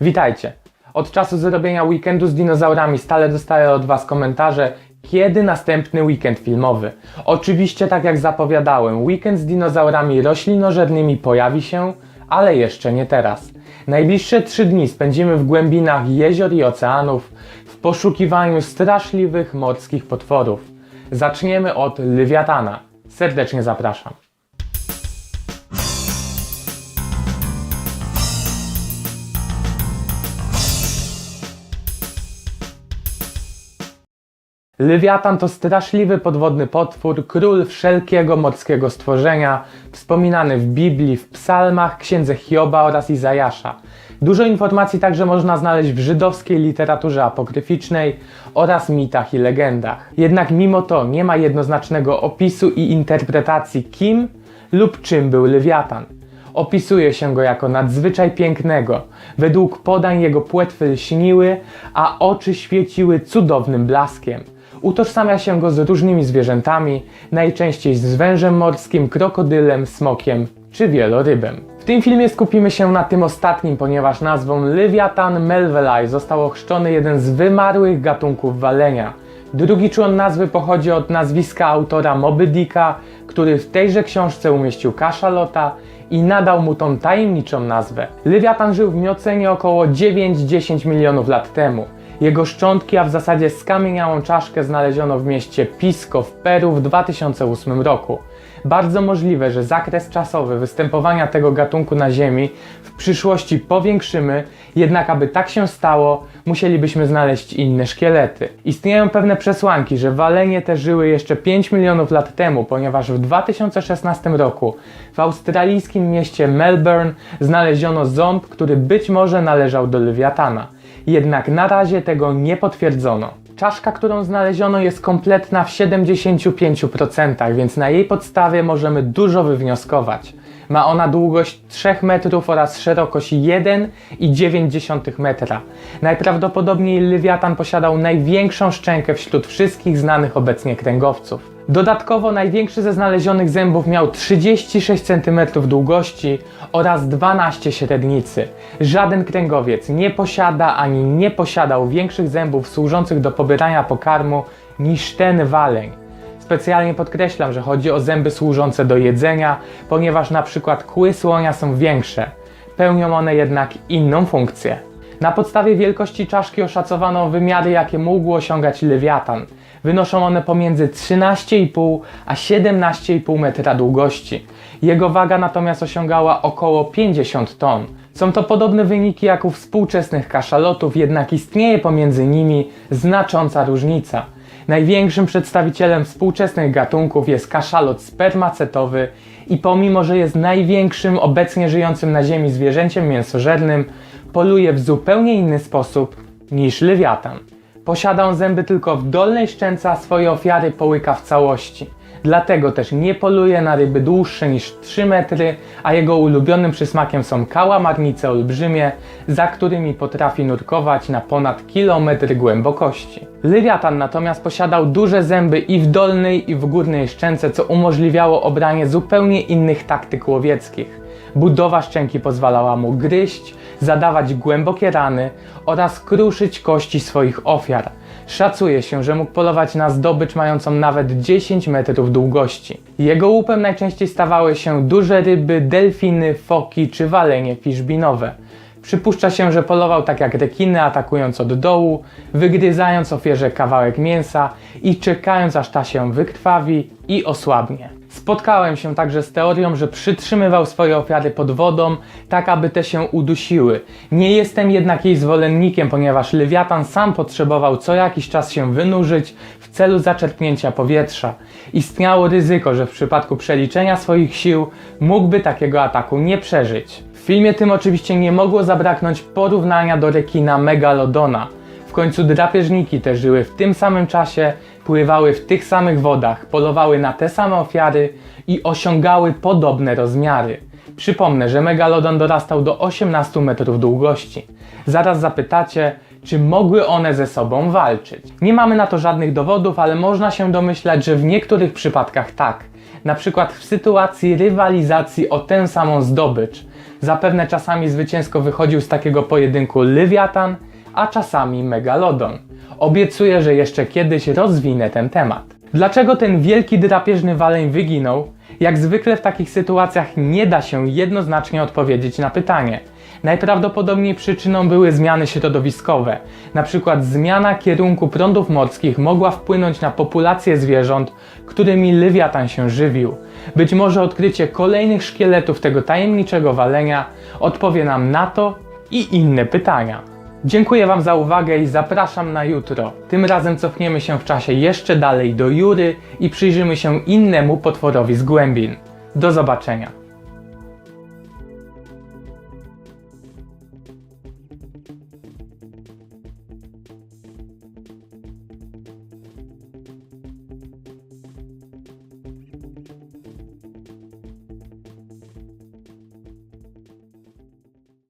Witajcie. Od czasu zrobienia weekendu z dinozaurami stale dostaję od Was komentarze, kiedy następny weekend filmowy. Oczywiście, tak jak zapowiadałem, weekend z dinozaurami roślinożernymi pojawi się, ale jeszcze nie teraz. Najbliższe trzy dni spędzimy w głębinach jezior i oceanów w poszukiwaniu straszliwych morskich potworów. Zaczniemy od Lewiatana. Serdecznie zapraszam. Lewiatan to straszliwy podwodny potwór, król wszelkiego morskiego stworzenia, wspominany w Biblii, w psalmach, księdze Hioba oraz Izajasza. Dużo informacji także można znaleźć w żydowskiej literaturze apokryficznej oraz mitach i legendach. Jednak mimo to nie ma jednoznacznego opisu i interpretacji kim lub czym był Lewiatan. Opisuje się go jako nadzwyczaj pięknego. Według podań jego płetwy lśniły, a oczy świeciły cudownym blaskiem. Utożsamia się go z różnymi zwierzętami, najczęściej z wężem morskim, krokodylem, smokiem czy wielorybem. W tym filmie skupimy się na tym ostatnim, ponieważ nazwą Lewiatan melvillei został ochrzczony jeden z wymarłych gatunków walenia. Drugi człon nazwy pochodzi od nazwiska autora Moby Dicka, który w tejże książce umieścił kaszalota i nadał mu tą tajemniczą nazwę. Lewiatan żył w Miocenie około 9-10 milionów lat temu. Jego szczątki, a w zasadzie skamieniałą czaszkę znaleziono w mieście Pisco w Peru w 2008 roku. Bardzo możliwe, że zakres czasowy występowania tego gatunku na Ziemi w przyszłości powiększymy, jednak aby tak się stało, musielibyśmy znaleźć inne szkielety. Istnieją pewne przesłanki, że walenie te żyły jeszcze 5 milionów lat temu, ponieważ w 2016 roku w australijskim mieście Melbourne znaleziono ząb, który być może należał do lewiatana. Jednak na razie tego nie potwierdzono. Czaszka, którą znaleziono jest kompletna w 75%, więc na jej podstawie możemy dużo wywnioskować. Ma ona długość 3 metrów oraz szerokość 1,9 metra. Najprawdopodobniej lewiatan posiadał największą szczękę wśród wszystkich znanych obecnie kręgowców. Dodatkowo największy ze znalezionych zębów miał 36 cm długości oraz 12 średnicy. Żaden kręgowiec nie posiada ani nie posiadał większych zębów służących do pobierania pokarmu niż ten waleń. Specjalnie podkreślam, że chodzi o zęby służące do jedzenia, ponieważ na przykład kły słonia są większe. Pełnią one jednak inną funkcję. Na podstawie wielkości czaszki oszacowano wymiary, jakie mógł osiągać lewiatan. Wynoszą one pomiędzy 13,5 a 17,5 metra długości. Jego waga natomiast osiągała około 50 ton. Są to podobne wyniki jak u współczesnych kaszalotów, jednak istnieje pomiędzy nimi znacząca różnica. Największym przedstawicielem współczesnych gatunków jest kaszalot spermacetowy i pomimo, że jest największym obecnie żyjącym na Ziemi zwierzęciem mięsożernym, poluje w zupełnie inny sposób niż lewiatan. Posiada on zęby tylko w dolnej szczęce, a swoje ofiary połyka w całości. Dlatego też nie poluje na ryby dłuższe niż 3 metry, a jego ulubionym przysmakiem są kałamarnice olbrzymie, za którymi potrafi nurkować na ponad kilometr głębokości. Lewiatan natomiast posiadał duże zęby i w dolnej i w górnej szczęce, co umożliwiało obranie zupełnie innych taktyk łowieckich. Budowa szczęki pozwalała mu gryźć, zadawać głębokie rany oraz kruszyć kości swoich ofiar. Szacuje się, że mógł polować na zdobycz mającą nawet 10 metrów długości. Jego łupem najczęściej stawały się duże ryby, delfiny, foki czy walenie fiszbinowe. Przypuszcza się, że polował tak jak rekiny, atakując od dołu, wygryzając ofierze kawałek mięsa i czekając aż ta się wykrwawi i osłabnie. Spotkałem się także z teorią, że przytrzymywał swoje ofiary pod wodą, tak aby te się udusiły. Nie jestem jednak jej zwolennikiem, ponieważ lewiatan sam potrzebował co jakiś czas się wynurzyć w celu zaczerpnięcia powietrza. Istniało ryzyko, że w przypadku przeliczenia swoich sił mógłby takiego ataku nie przeżyć. Filmie tym oczywiście nie mogło zabraknąć porównania do rekina Megalodona. W końcu drapieżniki te żyły w tym samym czasie, pływały w tych samych wodach, polowały na te same ofiary i osiągały podobne rozmiary. Przypomnę, że megalodon dorastał do 18 metrów długości. Zaraz zapytacie, czy mogły one ze sobą walczyć? Nie mamy na to żadnych dowodów, ale można się domyślać, że w niektórych przypadkach tak. Na przykład w sytuacji rywalizacji o tę samą zdobycz. Zapewne czasami zwycięsko wychodził z takiego pojedynku Lewiatan, a czasami Megalodon. Obiecuję, że jeszcze kiedyś rozwinę ten temat. Dlaczego ten wielki drapieżny waleń wyginął? Jak zwykle w takich sytuacjach nie da się jednoznacznie odpowiedzieć na pytanie. Najprawdopodobniej przyczyną były zmiany środowiskowe. Na przykład zmiana kierunku prądów morskich mogła wpłynąć na populację zwierząt, którymi lewiatan się żywił. Być może odkrycie kolejnych szkieletów tego tajemniczego walenia odpowie nam na to i inne pytania. Dziękuję Wam za uwagę i zapraszam na jutro. Tym razem cofniemy się w czasie jeszcze dalej do Jury i przyjrzymy się innemu potworowi z głębin. Do zobaczenia.